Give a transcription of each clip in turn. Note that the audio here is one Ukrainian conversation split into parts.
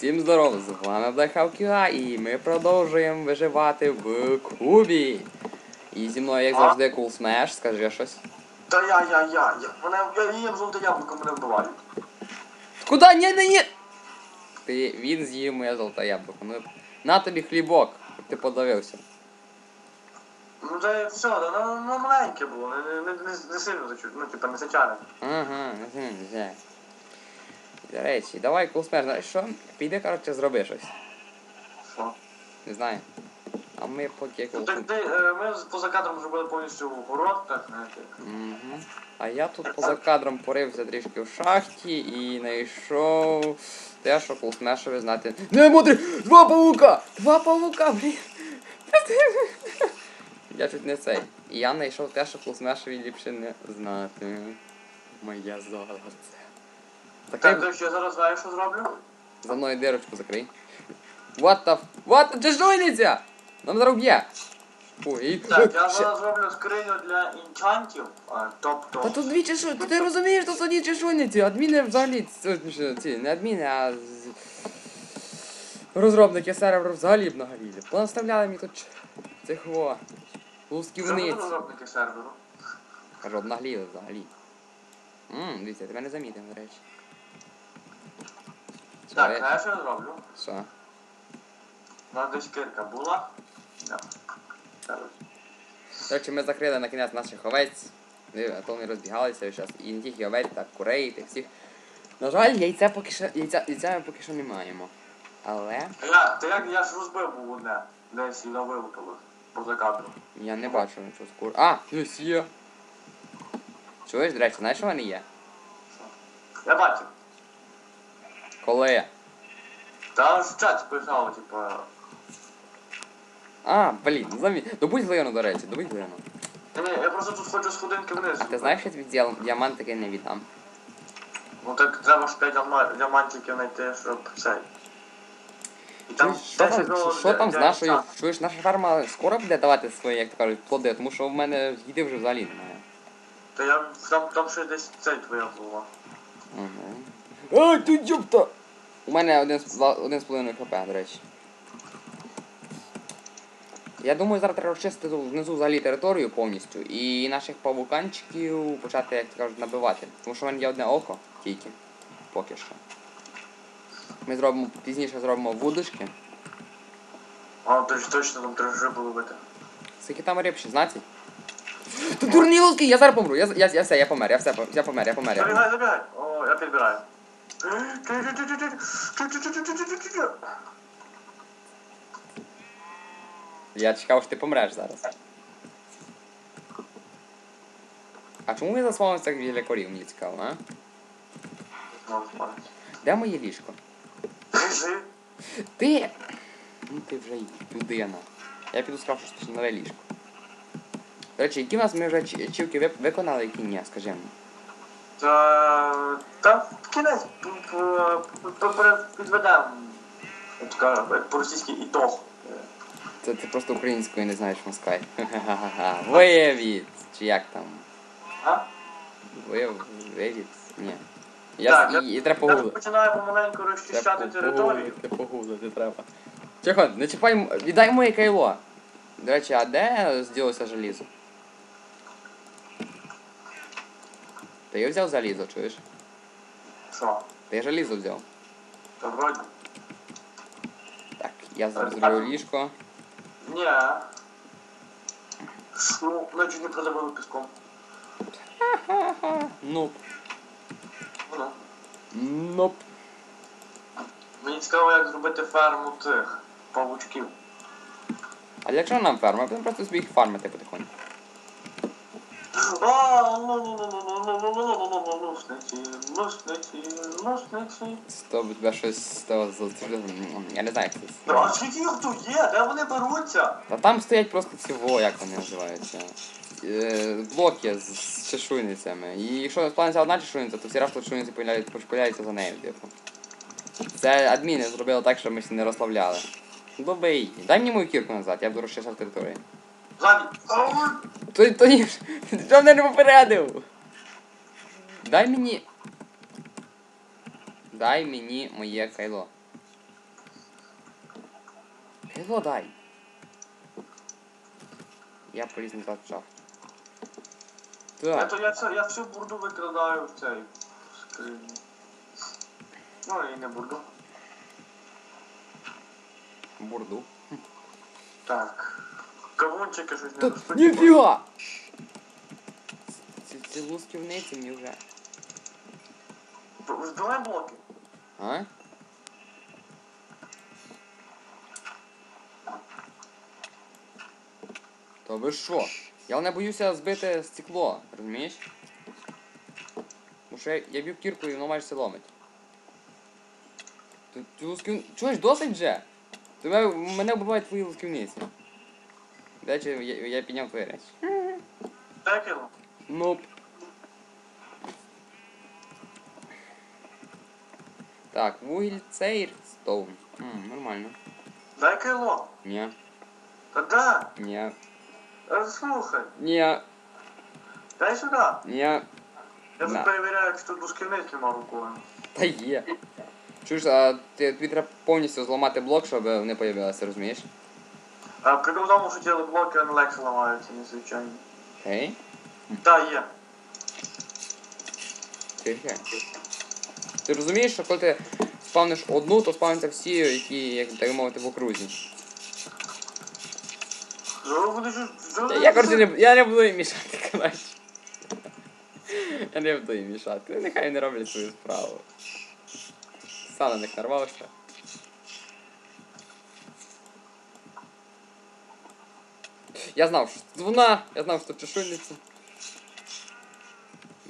Всім здоров, з вами Блехавкіга і ми продовжуємо виживати в Кубі. І зі мною, як завжди, Cool Smash, скажи щось. Та я, я, я, я, мене, я їм золоте яблуко, мене вбивають. Куда? Ні, ні, ні! Ти, він з'їв моє золоте яблуко. Ну, на тобі хлібок, щоб ти подавився. Ну це все, да, ну, ну маленьке було, не, не, не, не, не сильно зачуть, ну типа не сичане. Ага, не знаю. До речі, давай Smash, знаєш що? Піди, коротше, зроби щось. Що? Не знаю. А ми поки Ну так ти, е, ми поза кадром зробили повністю город, так, знаєте. Угу. А я тут поза кадром порився трішки в шахті і знайшов те, що Кулсмешові знати. Не мудрі! Два павука! Два павука, блін! Я чуть не цей. І я знайшов те, що Кулсмешові ліпше не знати. Моє золоце. Так, Закрий так, що я зараз знаю, що зроблю? за мною дирочку закрий. What the f... What? Це жуйниця! Нам зараз б'є! Ой, Так, я ще- зараз зроблю скриню для інчантів, а, тобто... Та тут дві чешу, ти, ти розумієш, це дві чешуйниці, адміни взагалі, ці, не адміни, а розробники серверу взагалі б нагаліли. Понаставляли мені тут цих во, Це лусківниць. розробники серверу. Кажу, обнагліли взагалі. Ммм, дивіться, я тебе не замітив, до речі. Так, я- знаєш, що зроблю? Що? У нас десь кирка була. Зараз. До речі, ми закрили на кінець наших овець, Ми- а то вони розбігалися весь час. І не тільки овець, так курей і тих всіх. На жаль, яйця поки що, яйця, яйця ми поки що не маємо. Але я, та як я ж розбив був одне, десь і на вилупилось, поза кадром. Я не бачу нічого скоро. А, ось є. Чуєш, до речі, знаєш, що вони є? Я бачив. Коли? Та ж в чаті писало, типа. А, блін, замі... Добудь глину, до речі, добудь глину. Та ні, я просто тут хочу сходинки вниз. А ти знаєш, я тобі діал- діамантики не віддам? Ну так треба ж 5 діама- діамантиків знайти, щоб цей. І Чуєш, що там, 10 що, що там з для- нашою... для- Чуєш, наша ферма скоро буде давати свої, як то кажуть, плоди, тому що в мене їди вже взагалі немає. Та я там, там ще десь цей твоя була. Угу. Ай, ти дюбта! У мене один, з- один з половиною хп, до речі. Я думаю, зараз треба розчистити внизу взагалі територію повністю і наших павуканчиків почати, як кажуть, набивати. Тому що в мене є одне око тільки. Поки що. Ми зробимо пізніше зробимо вудочки. А, то ж точно там треба вже було бити. Скільки там риб? 16? Ти дурні луски, я зараз помру. Я, я, я все, я помер, я все, я помер, я помер. Я помер. Забігай, забігай. О, я підбираю. Я чекав, що ти помреш зараз. А чому ви заслонилися так біля корів, мені цікаво, а? Де моє ліжко? Ти! Ну ти вже людина. Я піду скажу, що нове ліжко. До речі, які в нас ми вже чи- чівки вип- виконали, які ні, скажи. Та, кінець п- підведемо. Як по-російськи ітог. Це ти просто українською не знаєш москаль. Ха-ха-ха. Виявіт! Чи як там? А? Виявіт? Ні. Я, Так, і, і, треба погуглити. починаю помаленьку розчищати територію. Ти погуглити треба. Тихо, не чіпай, віддай моє кайло. До речі, а де зділося желізо? Ти я взяв залізо, чуєш? Що? Ти желізо взяв. Та вроді. Так, я зараз зроблю ліжко. Ні. Ну, наче не продавили піском. Ноп. Ну. Ноп. Мені цікаво, як зробити ферму цих павучків. А для чого нам ферма? Будемо просто собі їх фармити потихоньку. Нусниці. Сто тебе щось з того з- з- Я не знаю, як це. Ну, А скільки їх тут є? Де вони беруться? Та там стоять просто ці во, як вони називаються. Е, блоки з, з чешуйницями. І якщо спалиться одна чешуйниця, то всі решта чешуйниці появляються, появляються за нею, типу. Це адміни зробили так, щоб ми всі не розслабляли. Добий. Дай мені мою кірку назад, я буду розчищати територію. Ззаді. Ау! То, чого мене не попередив? Дай мені. Дай мені моє кайло. Кайло дай. Я поліз назад в шахту. Я, Так. то, я, це, я всю бурду викрадаю в цей в скрині. Ну і не бурду. Бурду. Так. Кавунчики щось не Та ростуть. ніфіга! Ці, ці лусківниці мені вже. Збивай блоки. А? Та ви що? Я не боюся збити стекло, розумієш? Тому що я, я б'ю кіркою і воно майже все ломить. Ти, ти лусків... Чуєш, досить вже? Тебе, мене вбивають твої лусківниці. До речі, я, я підняв твої речі. Дай кило. Ноп. Так, вугіль цейр стоун. М, нормально. Дай кило. Ні, Та да. ні, Слухай. ні, Дай сюди. ні. Я тут перевіряю, чи тут дошківниць нема рукою. Та є. Чуєш, а ти, тобі треба повністю зламати блок, щоб вони появилися, розумієш? А прикол в тому, що ті блоки вони легше ламаються, ніж звичайні. Окей? Так, є. Тихе. Ти розумієш, що коли ти спавниш одну, то спавняться всі, які, як так мовити, в окрузі. Я, коротше, не, я не буду їм мішати, коротше. Я не буду їм мішати. Нехай не роблять свою справу. Сам на них нарвався. Я знав, що це вона, я знав, що це чешуйниця.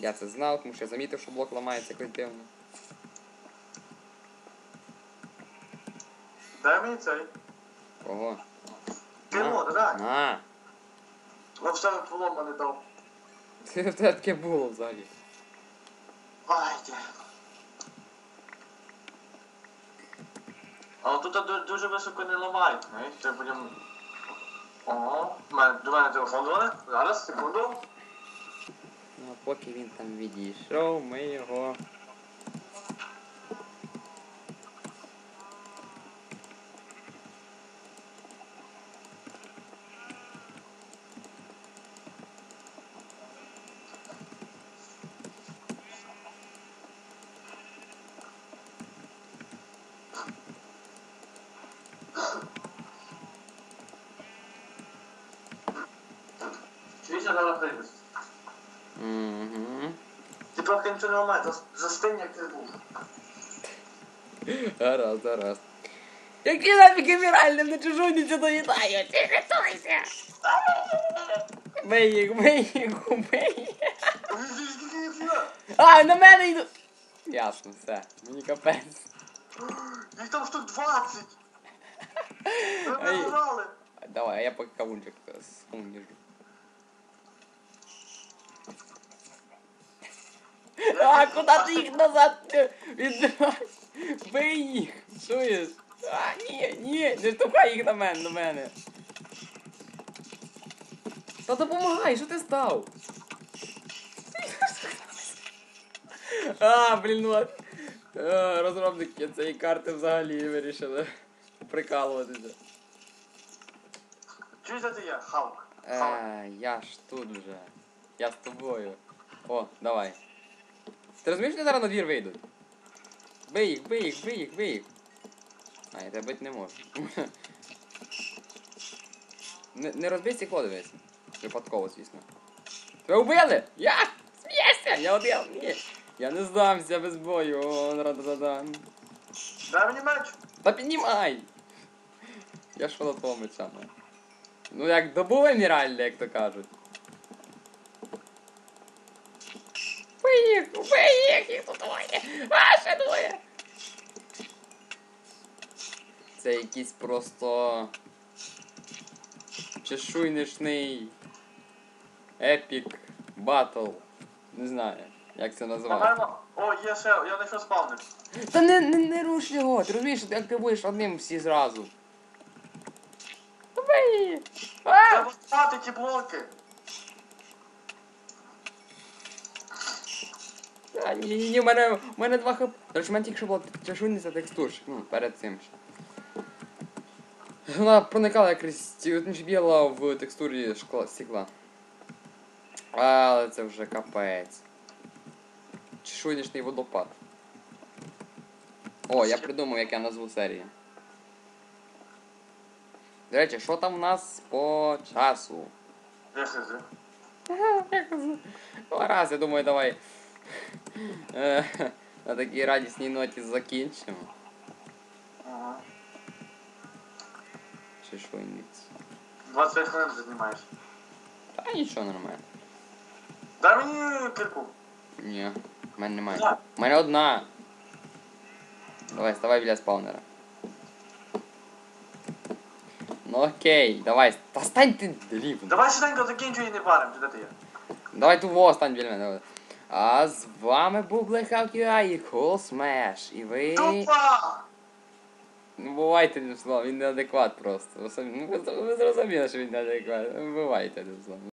Я це знав, тому що я замітив, що блок ламається якось дивно. Дай мені цей. Ого. Кило, да дай. А, Ну все поломане дав. це в тебе таке було взагалі. Вайте. А тут дуже високо не ламають, знаєш, це будемо... Ого, до мене телефон дзвонить. Зараз, секунду. Ну, а поки він там відійшов, ми його. Чуєшся зараз прийдеш. Угу. Ти трохи нічого не ламає, зас- застинь, як ти був. Гаразд, гаразд. Які нафіг еміральним на чужуніці доїдають? Ти рятуйся! Бий їх, бий їх, убий їх. А, на мене йду. Ясно, все. Мені капець. Їх там штук 20. Ви Ай. не грали. Давай, а я поки кавунчик сумніжу. А, куди ти їх назад е? Бий їх! Чуєш? А, ні, ні, не штовхай їх на мене, на мене. Та допомагай, що ти став? А, блін, ну от. А, розробники цієї карти взагалі вирішили прикалуватися. Чуєш, де ти є? Халк. Халк. Е, я ж тут вже. Я з тобою. О, давай. Ти розумієш, що зараз на двір вийдуть? Бий їх, бий їх, бий їх, бий їх. А, я тебе бити не можу. не, не розбий стекло, дивись. Випадково, звісно. Тебе вбили! Я! Смієшся! Я один! Ні! Я не здамся без бою. О, ра-да-да-да. Дай мені меч. Та піднімай! Я що на твого меча маю? Ну як добув еміральне, як то кажуть. Бий їх, їх, їх тут двоє! А, ще двоє! Це якийсь просто чешуйнишний епік батл. Не знаю, як це називати. Нормально? О, є ще, я знайшов спавнер. Та не, не, не руш його, ти розумієш, що ти активуєш одним всі зразу. Бий! А! Треба спати ті блоки. А, ні, ні, ні, у мене, у мене два хп. До речі, мене тільки що було чешуйниця текстурщик, ну, перед цим ще. Вона проникала крізь біла в текстурі шкла стекла. Але це вже капець. Чешуйничний водопад. О, я придумав, як я назву серію. До речі, що там в нас по часу? Ну, раз, я думаю, давай на такій радісній ноті закінчимо. Ага. Чешуйниць. 25 хвилин вже знімаєш. Та нічого нормально. Дай мені кирку. Ні, в мене немає. Так. У мене одна. Давай, ставай біля спаунера. Ну окей, давай. Та стань ти рівно. Давай швиденько закінчуй і не парим, чи де ти є? Давай ту во, стань біля мене. давай. А з вами був Blackout UI і Cool Smash. І ви. Тупа! Ну бувайте не слово, він неадекват просто. Ви Ну ви, ви зрозуміли, що він неадекват. Бувайте не слово.